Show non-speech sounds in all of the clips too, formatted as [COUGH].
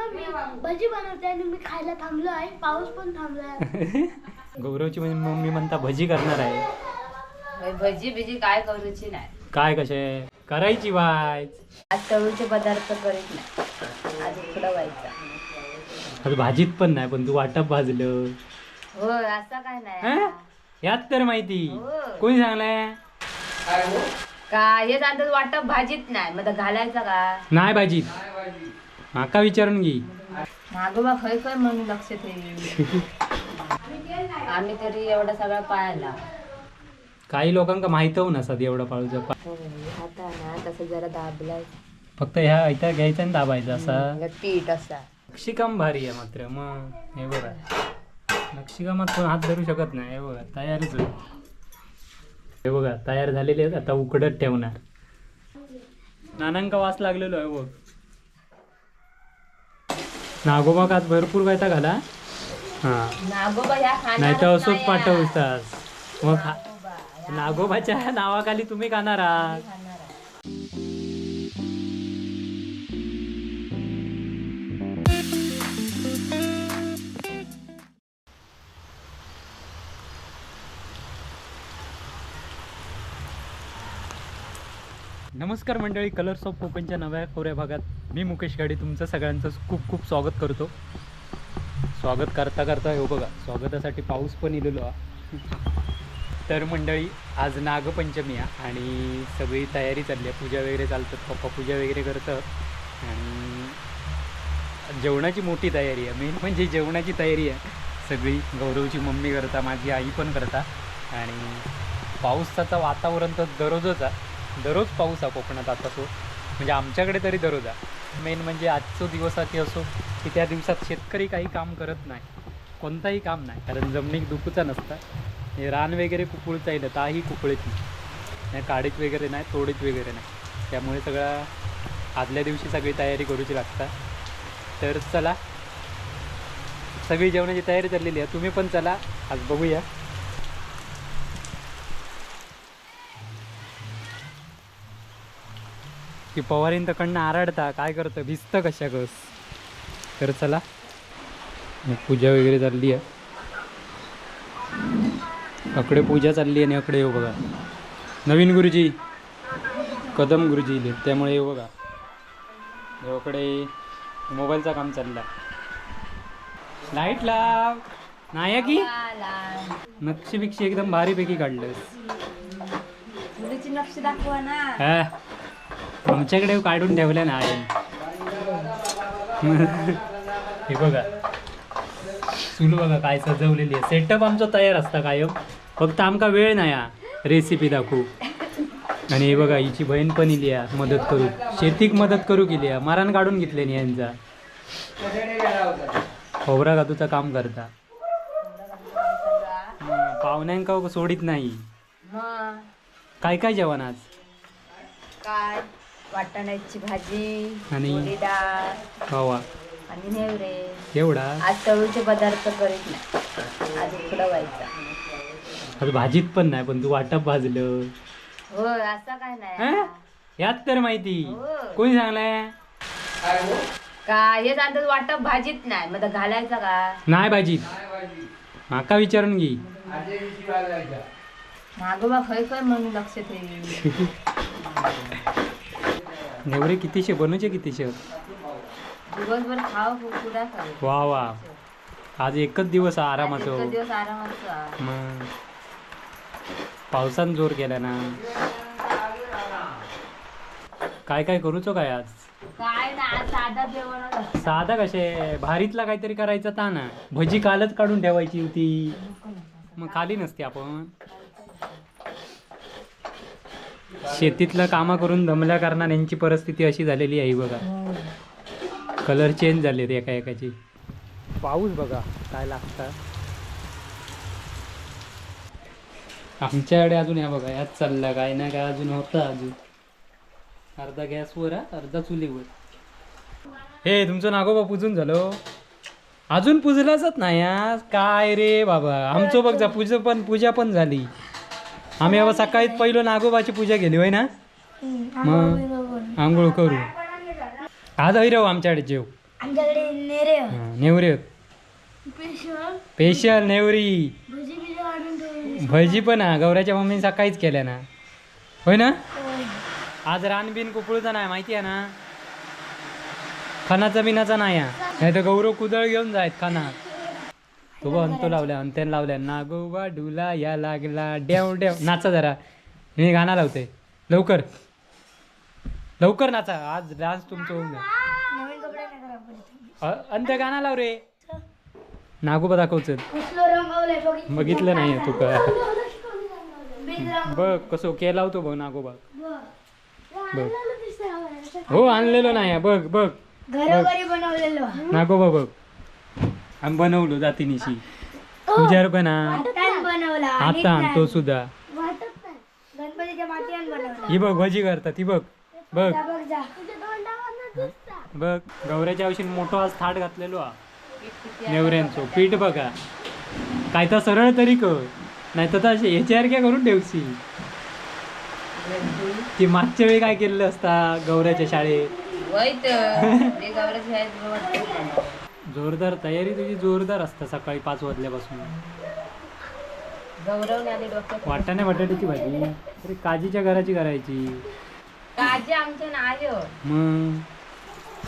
Mamma मी भजी बनवते आणि मी खायला थांबलो आहे. पाऊस पण थांबलाय [LAUGHS] गौरवची म्हणजे मम्मी म्हणता भजी करणार आहे. भजी बिजी काय करूची नाही. काय कसे करायची वाय. आज तळूचे पदार्थ करीत नाही. आज उकडं व्हायचा. आज भाजीत पण नाही पण तू वाटप भाजलं. हो असं काय हं? नाही यात तर माहिती. हो. कोणी सांगलाय? काय हे? सांगतात वाटप भाजीत नाही. मग घालायचं का? नाही भाजीत. माका विचारून घे. नागोबा खय खय म्हणून लक्ष ठेवी आम्ही तरी एवढा सगळा पाळला. काही लोकांका माहीत होऊन नसत एवढं पाळूचं. पा- आता ना तसं जरा दाबलाय. फक्त ह्या इथं घ्यायचं आणि दाबायचं असा. पीठ असा. नक्षीकाम भारी आहे मात्र मग हे बघा. नक्षीकामात कोण हात धरू शकत नाही हे बघा तयारीच. हे बघा तयार झालेले आहेत आता उकडत ठेवणार. नानांका वास लागलेलो आहे बघ. नागोबा आज भरपूर काय घाला हा. खाणार नाही तर असंच पाठवतात मग नागोबाच्या नावाखाली तुम्ही खाणार आहात. नमस्कार मंडळी कलर्स ऑफ कोकणच्या नव्या कोऱ्या भागात मी मुकेश गाडी तुमचं सगळ्यांचं खूप खूप स्वागत करतो. स्वागत करता करता हो बघा स्वागतासाठी पाऊस पण इलेलो हा. तर मंडळी आज नागपंचमी आहे आणि सगळी तयारी चालली आहे. पूजा वगैरे चालतात पप्पा पूजा वगैरे करतं आणि जेवणाची मोठी तयारी आहे. मेन म्हणजे जेवणाची तयारी आहे. सगळी गौरवची मम्मी करता माझी आई पण करता आणि पावसाचं वातावरण तर दररोजच आहे. दररोज पाऊस आहे कोकणात आता तो. म्हणजे आमच्याकडे तरी दररोज आहे मेन म्हणजे आजचं दिवसाची असो की त्या दिवसात शेतकरी काही काम करत नाही. कोणताही काम नाही. कारण जमिनीत दुखूचा नसता. हे रान वगैरे कुपळता येईल ताही कुपळीत नाही. नाही वगैरे नाही तोडीत वगैरे नाही. त्यामुळे सगळा आदल्या दिवशी सगळी तयारी करूची लागता तर चला. सगळी जेवणाची तयारी चाललेली आहे. तुम्ही पण चला. आज बघूया. ती पवारीन तकडनं आराडता काय करतं? भिजतं कशा कस तर चला पूजा वगैरे चालली आहे. अकडे पूजा चालली आहे आणि अकडे येऊ बघा. नवीन गुरुजी कदम गुरुजी इले त्यामुळे येऊ बघा. देवाकडे मोबाईलचा काम चालला. लाइट लाव. नाही की? नक्षी बिक्षी एकदम भारीपैकी काढलंस मुलीची नक्ष दाखवा ना. हा. आमच्याकडे काढून ठेवल्या ना हे बघा. चूल बघा काय सजवलेली आहे. सेटअप आमचा तयार असता कायम. फक्त आमका वेळ नाही हा. रेसिपी दाखवू. आणि हे बघा हिची बहीण पण इली आहे. मदत करू. शेतीक मदत करू केली आहे. मारण काढून घेतले नाही यांचा. खोबरा कातूचं काम करता? पाहुण्यांका सोडित नाही. काय काय जेवण आज? काय? वाटाण्याची भाजी आणि- मोरी डाळ खावा आणि नेवरे. एवढा? आज तळूचे पदार्थ करीत नाही. आज उकडं व्हायचा. आज भाजीत पण नाही पण तू वाटप भाजलं. हो असं काय हं? नाही यात तर माहिती. हो. कोणी सांगलाय? काय हे सांगतात वाटप भाजीत नाही. मग घालायचं का? नाही भाजीत. माका विचारून घे. नागोबा खय खय म्हणून लक्ष ठेवी. [LAUGHS] एवढे कितीशे बनवचे कितीशे? दिवसभर खाव कुडा खाऊ वा वा. आज एकच दिवस आहे आरामाचो. दिवस आरामाचा मग. पावसान जोर केला ना. काय काय करूचो काय आज? काय ना आज साधा जेवण साधा कसे? भारीतला काहीतरी करायचा ता ना. भजी कालच काढून ठेवायची होती. मग खाली नसते आपण. शेतीतलं कामा करून दमल्या कारणाने यांची परिस्थिती अशी झालेली आहे बघा. कलर चेंज झाले रे एका एकाची. पाऊस बघा काय लागता. आमच्याकडे अजून या बघा यात चालला काय ना काय अजून होता अजून. अर्धा गॅसवर हा, अर्धा चुलीवर. हे तुमचं नागोबा पूजून झालं अजून पुजलाच नाही आज काय रे बाबा आमचं बघ जा पूजा पण पूजा पण झाली. आम्ही बाबा सकाळीच पहिलं नागोबाची पूजा केली होय ना? मग आंघोळ करू आज राहू आमच्याकडे जेव नेवरे स्पेशल नेवरी. भजी पण हा गौऱ्याच्या मम्मीने सकाळीच केल्या ना. होय ना? आज रानबीन कुपळूचा नाही माहिती आहे ना? खानाचा बिनाचा नाही हा. नाही तर गौरव कुदळ घेऊन जायत खाना. तो अंतो लावल्या अंत्यान लावल्या नागोबा डुला या लागला डेव डेव नाचा जरा. मी गाणं लावते. लवकर. लवकर नाचा. आज डान्स तुमचं होऊन अ- अंत गाणं लाव रे. नागोबा दाखवचं. बघितलं नाही तू का? बघ कसं केला होतो बघ नागोबा. बघ. हो आणलेलो नाही बघ बघ. नागोबा बघ. आम्ही बनवलो जातीनिशी. तुझ्यावर पण हा. बनवला. आता आणतो सुद्धा. गणपतीच्या बनवला. ही बघ भजी करतात ही बघ. बघ. जा बघ जा. गौऱ्याच्या औषध मोठं आज थाट घातलेलो हा. नेवऱ्यांचो. पीठ बघा. काय तर सरळ तरी कर. नाही तर असे याच्यावर काय करून ठेवशी ती मागच्या वेळी काय केलेलं असता गौऱ्याच्या शाळेत? [LAUGHS] ते वाटतं. जोरदार तयारी तुझी जोरदार असता सकाळी पाच वाजल्यापासून. गौरवने आली डोक्यात. वाटाणे बटाट्याची भाजी. तरी काजीच्या घराची करायची. काजी आमच्या नाही हो. मग?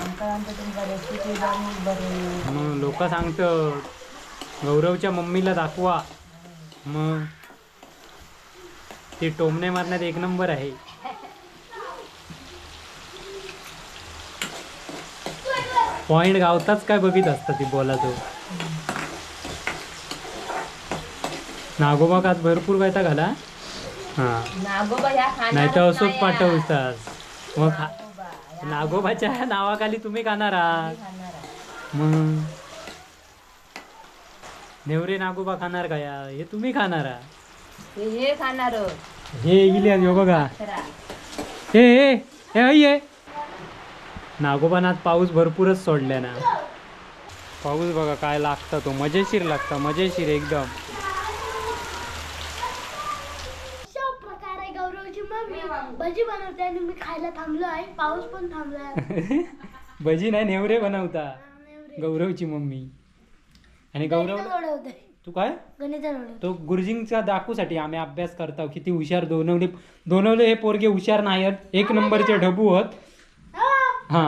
आमका आमच्या तुमका रेसिपी जाणून बरं मग लोक सांगतात गौरवच्या मम्मीला दाखवा. मग? ते टोमणे मारण्यात एक नंबर आहे. पॉइंट गावताच काय बघित असतं ती बोलाचं? नागोबा आज भरपूर गायता घाला हा. नाही तर असंच पाठवतात मग नागोबाच्या नावाखाली तुम्ही खाणार आहात. मग? नेवरे नागोबा खाणार का या? हे तुम्ही खाणार आहात. हे खाणार. हे इले हो बघा. हे हे हे. नागोबानात पाऊस भरपूरच सोडलाय ना. पाऊस बघा काय लागता तो. मजेशीर लागता मजेशीर एकदम. अशा प्रकारे गौरवची मम्मी भजी बनवते आणि मी खायला थांबलो आहे. पाऊस पण थांबलाय [LAUGHS] भजी नाही नेवरे बनवता. गौरवची मम्मी. आणि गौरव तू काय? तो गुरुजींचा दाखवूसाठी आम्ही अभ्यास करतो. किती हुशार दोनवले दोनवले हे पोरगे हुशार नाही आहेत. एक नंबरचे ढबू होत. हा.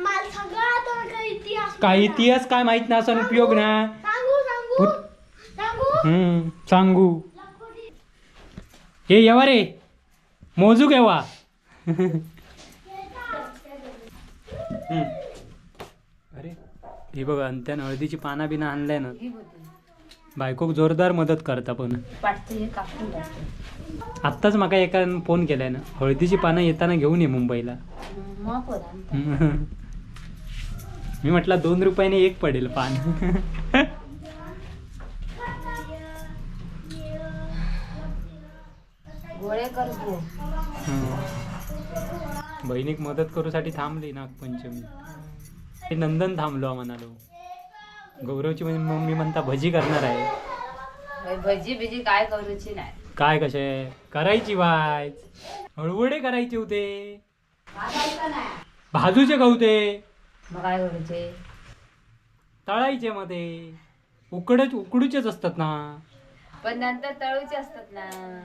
मला सगळं आता काही इतिहास काय इतिहास काय माहीत ना असा उपयोग ना सांगू सांगू पुत- सांगू? हम्म सांगू. हे येवा रे. मोजू केव्हा? हम्म. अरे हे बघा आणि त्यानं हळदीची पाना बिना आणलाय ना. बायकोक जोरदार मदत करता पण. हे आत्ताच माका एका फोन केलाय ना हळदीची पानं येताना घेऊन ये मुंबईला. [LAUGHS] मी म्हटलं दोन रुपयाने एक पडेल पान. बहिणीक मदत करूसाठी थांबली नागपंचमी. नंदन थांबलो म्हणालो गौरवची मम्मी म्हणता भजी करणार आहे. भजी बिजी काय करूची नाही. काय कसे करायची वाय. हळवडे करायचे होते. भाजूचे गवते मग काय करूचे तळायचे मध्ये उकडच उकडूचेच असतात ना? पण नंतर तळूचे असतात ना.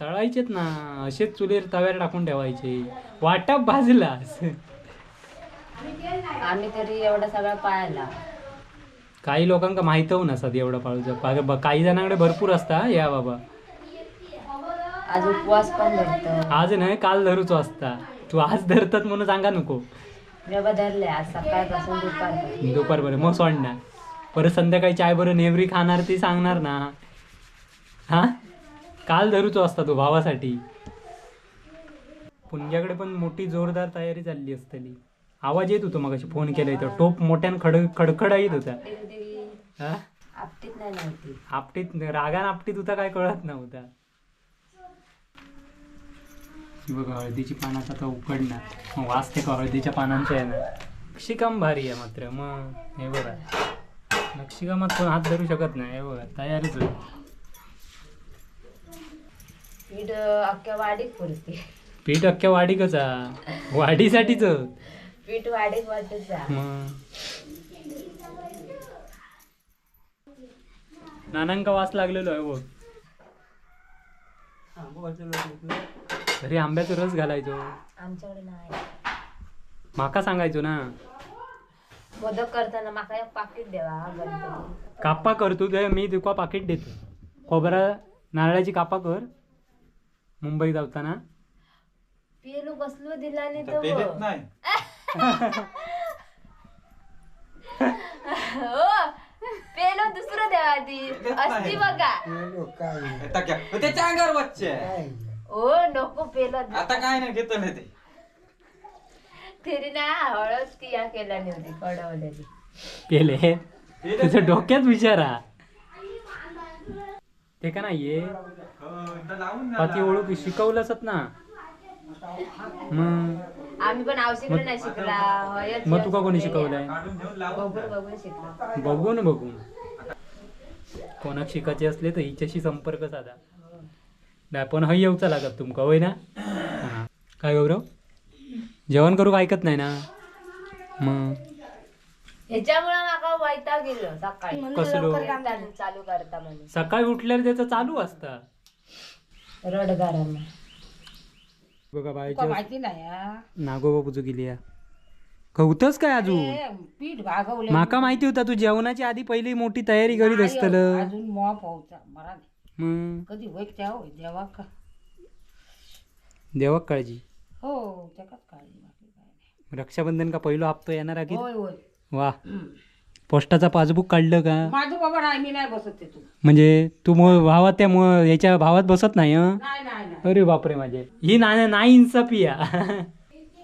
तळायचेत ना. असेच चुलीवर तव्यावर टाकून ठेवायचे. वाटप भाजलास. आम्ही तरी एवढा सगळा पाळला. काही लोकांका माहीत होऊन नसतात एवढं पाळूचं. पा- ब- काही जणांकडे भरपूर असता या बाबा. आज उपवास पण धरतो. आज नाही काल धरूचो असता. तू आज धरतात म्हणून सांगा नको. मी बाबा धरले आज सकाळपासून दुपारपर्यंत. दुपार बरं मग सोडणार परत संध्याकाळी चाय बरं नेवरी खाणार ती सांगणार ना. हा? काल धरूचो असता तो भावासाठी. पुणग्याकडे पण मोठी जोरदार तयारी चालली असतली. आवाज येत होतो मग फोन केलाय तर टोप मोठ्यान खड खडखडा येत होता हा? आपटीत नाही नव्हती आपटीत रागान आपटीत होता काय कळत नव्हता. ही बघा हळदीची पानात आता उकडणार. मग वाचते का हळदीच्या पानांच्या आहे ना नक्षीकाम भारी आहे मात्र मग हे बघा. नक्षीकामात कोण हात धरू शकत नाही हे बघा तयारीच. पीठ अख्ख्या वाडीत पुरते. पीठ अख्ख्या वाढीकच हा. वाढीसाठीच पीठ वाडीत वाटत जा मग? नानांका वास लागलेलो आहे बघ. अरे आंब्याचा रस घालायचो. आमच्याकडे नाही. माका सांगायचो ना. मोदक करताना माका एक पाकिट देवा हा गणपती. कापा करतो ते मी तुका पाकिट देतो. खोबरा नारळाची कापा कर. मुंबई जाताना. पेलू कसलो दिला आणि तर तो पेलेत नाही. हो. पेलो दुसरं देवा ती असती बघा. मग त्याच्या अंगावर बच्चे. ओ नको पेलो आता काय नाही घेतो नाही ते. तरी ना हळद ती या केला? होती कडवलेली तुझ्या डोक्यात विचारा. ते का नाहीये? हो, पाती. ओळख शिकवलंच ना. मग? आम्ही पण आवशिकडे नाही शिकला. हळद मग तुका कोणी शिकवलंय? शिकला बघून बघून कोणाक शिकायचे असले तर हिच्याशी संपर्क साधा. नाही पण हय येऊचा लागत तुमका होय ना? हा. काय गौरव? जेवण करू ऐकत नाही ना? मग? ह्याच्यामुळे माका वैताग गेलो सकाळी. कसलो? चालू- चालू करता म्हणून. सकाळी उठल्यावर त्याचं चालू असता. रडगारांना बघा बायच्या माहिती नाही हा. नागोबा पुजू गेली या कवतच काय अजून? ते पीठ भागवले माका माहिती होता तू जेवणाच्या आधी पहिली मोठी तयारी करीत असतल. अजून मॉ पावचा बरा मग कधी त्या देवा का? देवाक काळजी? हो त्याकाच काळजी बाकी काय नाही. रक्षाबंधन का पहिलो हप्तो येणार आहे की होय होय. वा. पोस्टाचा पासबुक काढलं का? माझं बाबा नाही मी नाही बसत ते तू. म्हणजे तू मग भावात त्या मग याच्या भावात बसत नाही हं? नाही नाही नाही. अरे बापरे माझे. ही ना नाही इन्साफी या.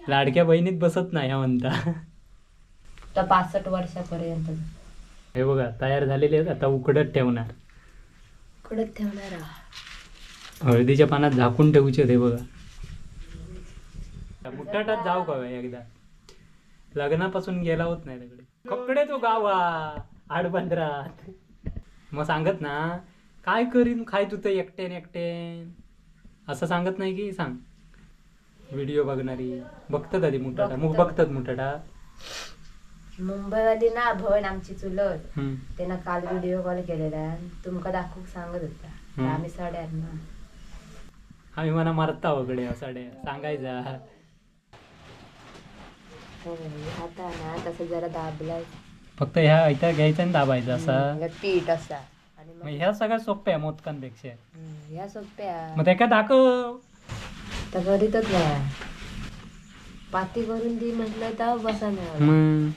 लाडक्या बहिणीत बसत नाही हा म्हणता. तर पासष्ट वर्षापर्यंत. हे बघा तयार झालेले आहेत आता उकडत ठेवणार. उकडत ठेवणार हळदीच्या पानात झाकून ठेवूचे ते बघा. मुठाटात जाऊ का एकदा? लग्नापासून गेला होत नाही तिकडे. कपडे तो गावा आडबंदरात मग सांगत ना काय करीन खाय तू तर एकटेन एकटेन. असं सांगत नाही की सांग. व्हिडिओ बघणारी. बघतात आधी मुठाटा मग बघतात मुठाटा मुंबईवाली ना भवन आमची चुलत. हम्म. त्यानं काल व्हिडिओ कॉल केलेला तुमका दाखवूक सांगत होता. तर हम्म. आम्ही साड्या ना आम्ही म्हणा मारता वगडे साड्या. सांगायचा हो, आता ना तसं जरा दाबलाय. फक्त ह्या इथं घ्यायचा आणि दाबायचा असा. हम्म, पीठ असा. आणि मग मग ह्या सगळ्या सोप्या आहे मोदकांपेक्षा. हम्म, ह्या सोप्या. मग त्या दाखव. तर करीतच नाही पाती करून दी म्हटलं तर बसा नाही मग.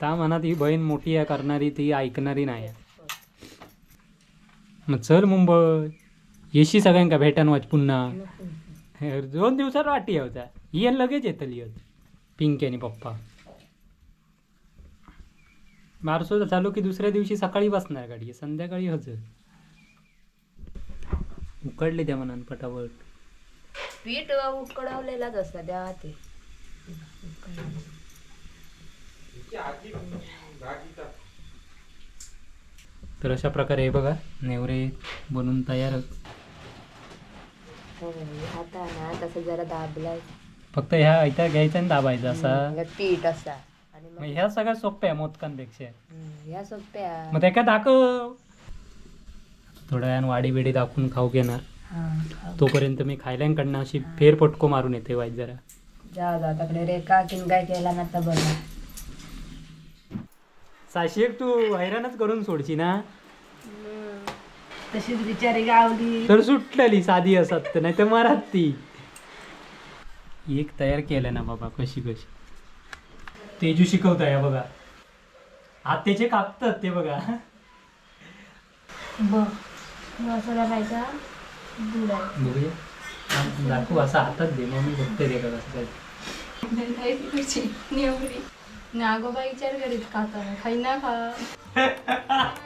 त्या मनात ही बहीण मोठी आहे करणारी ती ऐकणारी नाही आहे. मग चल मुंबई. येशी सगळ्यांका भेटान वाच पुन्हा. हे दोन दिवसात वाटी होता ही लगेच येतली होत पिंकी आणि पप्पा. मारसो चालू की दुसऱ्या दिवशी सकाळी बसणार गाडी. संध्याकाळी हो हजर उकडले त्या मनान पटापट. पीठ उकडवलेलाच असता द्या ते. तर अशा प्रकारे हे बघा नेवरे बनून तयार. हो, आता ना तसं जरा दाबलाय. फक्त ह्या इथं घ्यायचा आणि दाबायचा असा. पीठ असा. आणि मग मग ह्या सगळ्या सोप्या आहे मोदकांपेक्षा. हम्म, ह्या सोप्या. मग त्या काय दाखव. थोड्या वेळानं वाडी बिडी दाखवून खाऊ घेणार. हा तोपर्यंत मी खायल्यांकडनं अशी फेरपटको मारून येते वाईट जरा. जा जा तकडे रेखा किंग काय केला ना तर बघा. साशिक तू हैराणच करून सोडची ना तशीच बिचारी गावली. तर सुटलेली साधी असत नाही तर मरात ती. एक तयार केलं ना बाबा कशी कशी. तेजू शिकवताय हा बघा. हात त्याचे कापतात ते बघा. मसाला बघूया. दाखवू असा हातात दे मग मी बघते ते कसं काय नागोबा विचार करीत खाता खाई ना खा